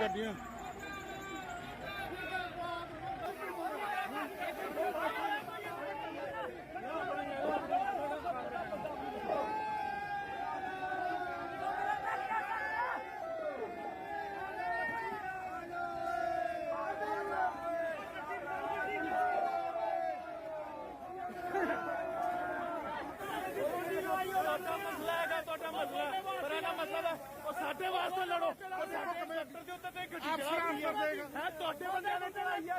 ਗੱਡੀਆਂ ਤੁਹਾਡਾ ਮਸਲਾ ਹੈਗਾ ਤੁਹਾਡਾ ਮਸਲਾ ਪਰ ਇਹਦਾ ਮਸਲਾ ਦਾ ਉਹ ਸਾਡੇ ਵਾਸਤੇ ਲੜੋ। ਉਹ ਸਾਡੇ ਕੰਡਕਟਰ ਦੇ ਉੱਤੇ ਤੇ ਗੱਡੀ ਚਲਾਈ ਹੈ ਤੁਹਾਡੇ ਬੰਦਿਆਂ ਨੇ ਚਲਾਈ ਹੈ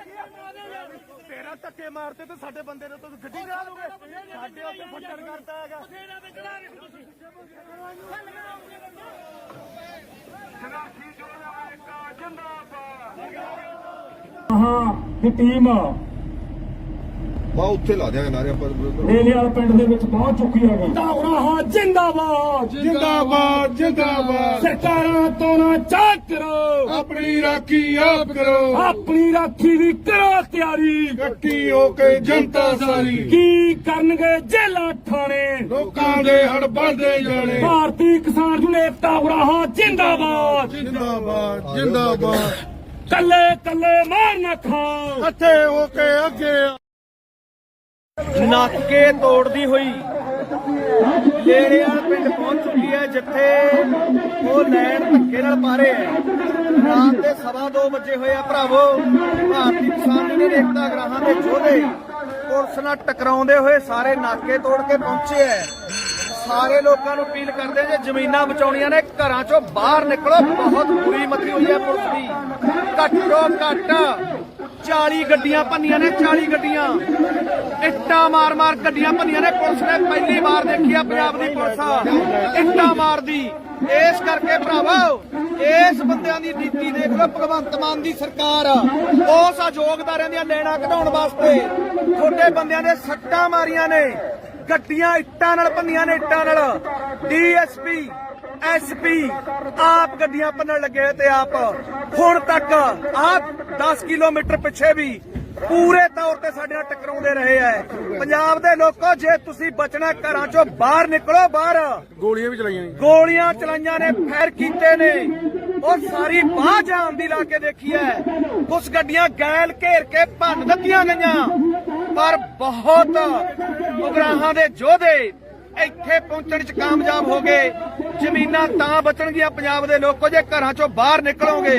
ਤੇਰਾ ਧੱਕੇ ਮਾਰਤੇ ਤੇ ਸਾਡੇ ਬੰਦੇ ਨੇ ਤਾਂ ਗੱਡੀ ਚਲਾ ਦੋਗੇ ਸਾਡੇ ਉੱਤੇ ਫੱਟੜ ਕਰਤਾ ਹੈਗਾ। ਹਾਂ ਦੀ ਟੀਮ ਬਾ ਉੱਥੇ ਲਾ ਦਿਆਂਗੇ ਨਾਰੇ ਆਪਾਂ ਰੇਲੇਵਾਲ ਪਿੰਡ ਦੇ ਵਿੱਚ ਪਹੁੰਚ ਚੁੱਕੀ ਹੈ ਤਾਵੜਾ ਹਾਂ ਜਿੰਦਾਬਾਦ। ਜਿੰਦਾਬਾਦ ਜਿੰਦਾਬਾਦ। ਸਰਕਾਰਾਂ ਤੋਂ ਨਾ ਚਾਕ ਕਰੋ। ਆਪਣੀ ਰਾਖੀ ਆਪ ਕਰੋ। ਆਪਣੀ ਰਾਖੀ ਦੀ ਕਰੋ ਤਿਆਰੀ। ਇਕੱਠੀ ਹੋ ਕੇ ਜਨਤਾ ਸਾਰੀ। ਕੀ ਕਰਨਗੇ ਜੇਲਾਂ ਠਾਣੇ ਲੋਕਾਂ ਦੇ ਹੜ ਬਣਦੇ ਜਾਣੇ। ਭਾਰਤੀ ਕਿਸਾਨ ਯੂਨੀਅਨ ਏਕਤਾ ਉਰਾਹਾ ਜਿੰਦਾਬਾਦ। ਜਿੰਦਾਬਾਦ ਜਿੰਦਾਬਾਦ। ਕੱਲੇ ਕੱਲੇ ਮਾਰ ਨਾ ਖਾਓ। ਇਕੱਠੇ ਹੋ ਕੇ ਅੱਗੇ। ਨਾਕੇ ਤੋੜਦੀ ਹੋਈ। ਲੇੜਿਆਲ ਪਿੰਡ ਪਹੁੰਚ ਚੁੱਕੀ ਹੈ, ਜਿੱਥੇ ਉਹ ਲੈਣ ਧੱਕੇ ਨਾਲ ਪਾਰੇ ਹੈ। ਰਾਤ ਦੇ ਸਵਾ ਵਜੇ ਹੋਏ ਆ ਭਰਾਵੋ। ਭਾਰਤੀ ਕਿਸਾਨ ਯੂਨੀਅਨ ਏਕਤਾ ਗ੍ਰਾਹਾਂ ਦੇ ਯੋਧੇ ਪੁਲਿਸ ਨਾਲ ਟਕਰਾਉਂਦੇ ਹੋਏ ਸਾਰੇ ਨਾਕੇ ਤੋੜ ਕੇ ਪਹੁੰਚੇ ਹੈ। ਸਾਰੇ ਲੋਕਾਂ ਨੂੰ ਅਪੀਲ ਕਰਦੇ ਜੇ ਜ਼ਮੀਨਾਂ ਬਚਾਉਣੀਆਂ ਨੇ, ਘਰਾਂ ਚੋਂ ਬਾਹਰ ਨਿਕਲੋ। ਬਹੁਤ ਬੁਰੀ ਮਤੀ ਹੋਈ ਹੈ ਪੁਲਿਸ ਦੀ। ਘੱਟੋ ਘੱਟ 40 ਗੱਡੀਆਂ ਭੰਨੀਆਂ ਨੇ 40 ਗੱਡੀਆਂ। ਇੱਟਾਂ ਮਾਰ-ਮਾਰ ਗੱਡੀਆਂ ਭੰਨੀਆਂ ਨੇ, ਪੁਲਿਸ ਨੇ ਪਹਿਲੀ ਵਾਰ ਦੇਖੀ ਆ ਪੰਜਾਬ ਦੀ ਪੁਲਿਸ ਆ। ਇੱਟਾਂ ਮਾਰਦੀ। ਇਸ ਕਰਕੇ ਭਰਾਵੋ, ਇਸ ਬੰਦਿਆਂ ਦੀ ਨੀਤੀ ਦੇਖ ਲਓ, ਭਗਵੰਤ ਮਾਨ ਦੀ ਸਰਕਾਰ ਉਸ ਅਯੋਗਦਾਰਾਂ ਦੀਆਂ ਲੈਣਾ ਕਢਾਉਣ ਵਾਸਤੇ ਛੋਟੇ ਬੰਦਿਆਂ ਨੇ ਸੱਟਾਂ ਮਾਰੀਆਂ ਨੇ। ਗੱਡੀਆਂ ਇੱਟਾਂ ਨਾਲ ਭੰਨੀਆਂ ਨੇ, ਇੱਟਾਂ ਨਾਲ। ਡੀਐਸਪੀ ਐਸਪੀ ਆਪ ਗੱਡੀਆਂ ਭੰਨਣ ਲੱਗੇ ਤੇ ਆਪ। ਹੁਣ ਤੱਕ ਆਪ 10 ਕਿਲੋਮੀਟਰ ਪਿੱਛੇ ਵੀ ਪੂਰੇ ਤੌਰ ਤੇ ਸਾਡੇ ਨਾਲ ਟਕਰਾਉਂਦੇ ਰਹੇ ਐ। ਪੰਜਾਬ ਦੇ ਲੋਕੋ ਜੇ ਤੁਸੀਂ ਬਚਣਾ ਘਰਾਂ ਚੋਂ ਬਾਹਰ ਨਿਕਲੋ ਬਾਹਰ। ਗੋਲੀਆਂ ਵੀ ਚਲਾਈਆਂ ਨੇ ਗੋਲੀਆਂ ਚਲਾਈਆਂ ਨੇ ਫੈਰ ਕੀਤੇ ਨੇ। ਉਹ ਸਾਰੀ ਬਾਹ ਜਾਮ ਦੀ ਲਾ ਕੇ ਦੇਖੀ ਐ। ਕੁਝ ਗੱਡੀਆਂ ਗੈਲ ਘੇਰ ਕੇ ਭੰਨ ਦਿੱਤੀਆਂ ਗਈਆਂ। ਪਰ ਬਹੁਤ ਉਗਰਾਹਾਂ ਦੇ ਯੋਧੇ ਇੱਥੇ ਪਹੁੰਚਣ ਚ ਕਾਮਯਾਬ ਹੋ ਗਏ। ਜ਼ਮੀਨਾਂ ਤਾਂ ਬਚਣਗੀਆਂ ਪੰਜਾਬ ਦੇ ਲੋਕੋ ਜੇ ਘਰਾਂ ਚੋਂ ਬਾਹਰ ਨਿਕਲੋਗੇ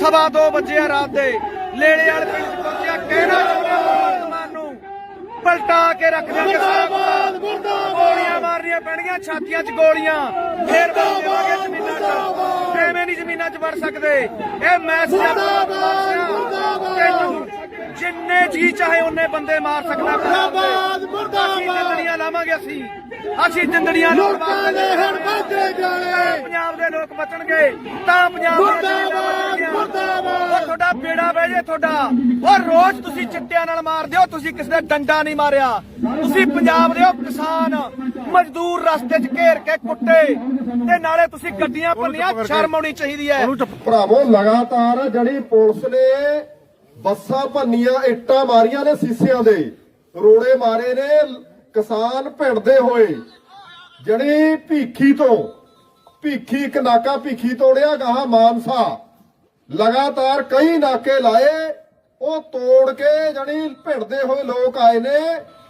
ਸਵਾ ਦੋ ਵਜੇ ਆ ਰਾਤ ਦੇ। ਲੇਲੇ ਵਾਲੇ ਪਿੰਡ ਚ ਪਹੁੰਚਿਆ ਕਹਿਣਾ ਚਾਹੁੰਦਾ ਨੂੰ ਪਲਟਾ ਕੇ ਰੱਖ ਦਿਆਂਗੇ ਸਾਰਾ ਗੋਲੀਆਂ ਮਾਰਨੀਆਂ ਪੈਣਗੀਆਂ ਛਾਤੀਆਂ 'ਚ ਗੋਲੀਆਂ। ਫੇਰ ਵੜ ਦੇਵਾਂਗੇ ਜ਼ਮੀਨਾਂ 'ਚ। ਐਵੇਂ ਨਹੀਂ ਜ਼ਮੀਨਾਂ 'ਚ ਵੜ ਸਕਦੇ। ਇਹ ਮੈਸੇਜ ਤੈਨੂੰ ਜਿੰਨੇ ਜੀ ਚਾਹੇ ਉਹਨੇ ਬੰਦੇ ਮਾਰ ਸਕਦਾ ਮੁਰਦਾਬਾਦ ਮੁਰਦਾਬਾਦ। ਜਿੰਦੜੀਆਂ ਲਾਵਾਂਗੇ ਅਸੀਂ। ਅਸੀਂ ਜਿੰਦੜੀਆਂ ਲੋਕਾਂ ਦੇ ਜਾਣੇ। ਪੰਜਾਬ ਦੇ ਲੋਕ ਬਚਣਗੇ। ਤਾਂ ਪੰਜਾਬ ਮੁਰਦਾਬਾਦ, ਮੁਰਦਾਬਾਦ। ਤੁਹਾਡਾ ਬੇੜਾ ਬਹਿ ਜੇ ਤੁਹਾਡਾ। ਉਹ ਰੋਜ਼ ਤੁਸੀਂ ਚਿੱਟਿਆਂ ਨਾਲ ਮਾਰਦੇ ਹੋ ਤੁਸੀਂ ਕਿਸੇ ਦਾ ਡੰਡਾ ਨਹੀਂ ਮਾਰਿਆ। ਤੁਸੀਂ ਪੰਜਾਬ ਦੇ ਹੋ ਕਿਸਾਨ। ਮਜ਼ਦੂਰ ਰਸਤੇ 'ਚ ਘੇਰ ਕੇ ਕੁੱਟੇ। ਤੇ ਨਾਲੇ ਤੁਸੀਂ ਗੱਡੀਆਂ ਭੰਨੀਆਂ ਸ਼ਰਮ ਆਉਣੀ ਚਾਹੀਦੀ ਹੈ। ਭਰਾਵੋ ਲਗਾਤਾਰ ਜਿਹੜੀ ਪੁਲਿਸ ਨੇ ਬੱਸਾਂ ਭੰਨੀਆਂ, ਇੱਟਾਂ ਮਾਰੀਆਂ ਨੇ ਸੀਸਿਆਂ ਦੇ। ਰੋੜੇ ਮਾਰੇ ਨੇ ਕਿਸਾਨ ਭਿੜਦੇ ਹੋਏ। ਜਿਹੜੀ ਭੀਖੀ ਤੋਂ, ਭੀਖੀ ਇੱਕ ਨਾਕਾ ਭੀਖੀ ਤੋੜਿਆ, ਗਾਹਾਂ ਮਾਨਸਾ। ਲਗਾਤਾਰ ਕਈ ਨਾਕੇ ਲਾਏ, ਉਹ ਤੋੜ ਕੇ ਜਿਹੜੀ ਭਿੜਦੇ ਹੋਏ ਲੋਕ ਆਏ ਨੇ।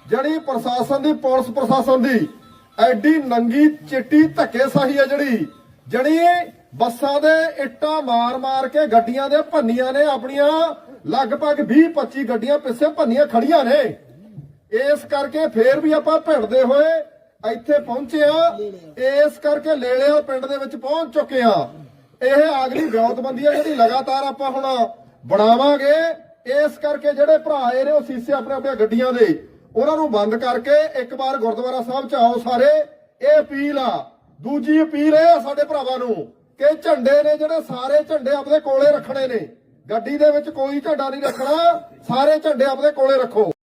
ਜਣੀ ਪ੍ਰਸ਼ਾਸਨ ਦੀ, ਪੁਲਿਸ ਪ੍ਰਸ਼ਾਸਨ ਦੀ। ਐਡੀ ਨੰਗੀ ਚਿੱਟੀ ਧੱਕੇਸ਼ਾਹੀ ਹੈ ਜਿਹੜੀ ਜਿਹੜੀ ਬੱਸਾਂ ਦੇ ਇੱਟਾਂ ਮਾਰ-ਮਾਰ ਕੇ ਗੱਡੀਆਂ ਦੇ ਭੰਨੀਆਂ ਨੇ ਆਪਣੀਆਂ। ਲਗਭਗ 20-25 ਗੱਡੀਆਂ ਪਿੱਛੇ ਭੰਨੀਆਂ ਖੜੀਆਂ ਨੇ। ਇਸ ਕਰਕੇ ਫੇਰ ਵੀ ਆਪਾਂ ਭਿੜਦੇ ਹੋਏ ਇੱਥੇ ਪਹੁੰਚੇ ਆ ਇਸ ਕਰਕੇ ਲੇਲਿਆ ਪਿੰਡ ਦੇ ਵਿੱਚ ਪਹੁੰਚ ਚੁੱਕੇ ਆ ਇਹ ਅਗਲੀ ਵਿਉਂਤਬੰਦੀ ਆ ਜਿਹੜੀ ਲਗਾਤਾਰ ਆਪਾਂ ਹੁਣ ਬਣਾਵਾਂਗੇ। ਇਸ ਕਰਕੇ ਜਿਹੜੇ ਭਰਾ ਆਏ ਨੇ, ਉਹ ਸੀਸੇ ਆਪਣੇ ਆਪਣੇ ਗੱਡੀਆਂ ਦੇ। ਉਹਨਾਂ ਨੂੰ ਬੰਦ ਕਰਕੇ ਇੱਕ ਵਾਰ ਗੁਰਦੁਆਰਾ ਸਾਹਿਬ ਚ ਆਓ ਸਾਰੇ। ਇਹ ਅਪੀਲ ਆ। ਦੂਜੀ ਅਪੀਲ ਇਹ ਆ ਸਾਡੇ ਭਰਾਵਾਂ ਨੂੰ ਕਿ ਝੰਡੇ ਨੇ ਜਿਹੜੇ ਸਾਰੇ ਝੰਡੇ ਆਪਣੇ ਕੋਲੇ ਰੱਖਣੇ ਨੇ। ਗੱਡੀ ਦੇ ਵਿੱਚ ਕੋਈ ਝੰਡਾ ਨਹੀਂ ਰੱਖਣਾ। ਸਾਰੇ ਝੰਡੇ ਆਪਣੇ ਕੋਲੇ ਰੱਖੋ।